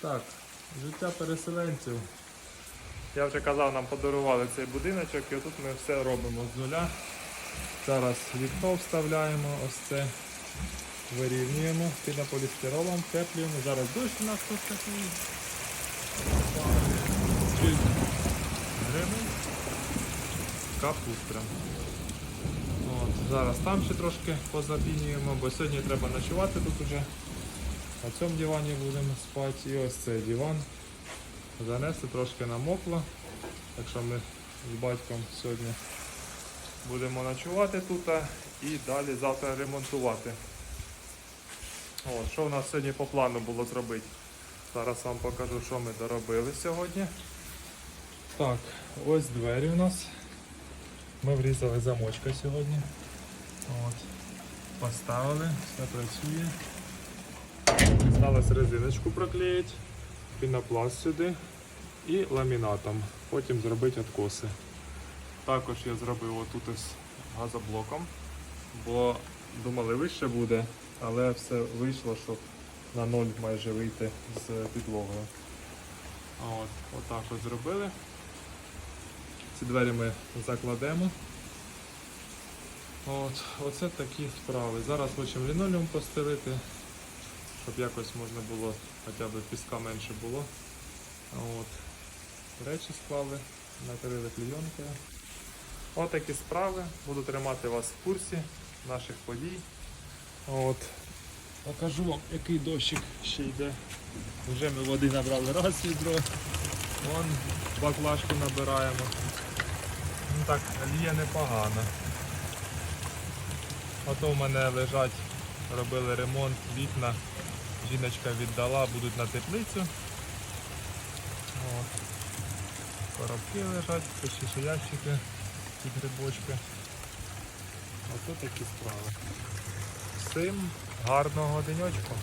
Так, життя переселенців. Я вже казав, нам подарували цей будиночок і тут ми все робимо з нуля. Зараз вікно вставляємо, ось це вирівнюємо пінополістиролом, теплюємо. Зараз дощ у нас тут такий. Гривень. Капут прям. От, зараз там ще трошки позапінюємо, бо сьогодні треба ночувати тут уже. На цьому дивані будемо спати. І ось цей диван. Занесли трошки намокло. Так що ми з батьком сьогодні будемо ночувати тут і далі завтра ремонтувати. От, що у нас сьогодні по плану було зробити? Зараз вам покажу, що ми доробили сьогодні. Так, ось двері у нас. Ми врізали замочка сьогодні. От. Поставили, все працює. Сталося резиночку проклеїти, пінопласт сюди і ламінатом. Потім зробити откоси. Також я зробив отут ось газоблоком, бо думали вище буде, але все вийшло, щоб на ноль майже вийти з підлогою. От, отак от зробили. Ці двері ми закладемо. От, оце такі справи. Зараз хочемо лінолеум постелити, щоб якось можна було, хоча б піска менше було. От. Речі склали, накрили клейонкою. От такі справи. Буду тримати вас в курсі наших подій. От. Покажу вам, який дощик ще йде. Вже ми води набрали раз відро. Вон баклажку набираємо. Ну так, ліє непогано. Ото в мене лежать, робили ремонт, вікна. Жіночка віддала, будуть на теплицю. От. Коробки лежать, пиші ящики, ці грибочки. Ото такі справи. Всім гарного денечку.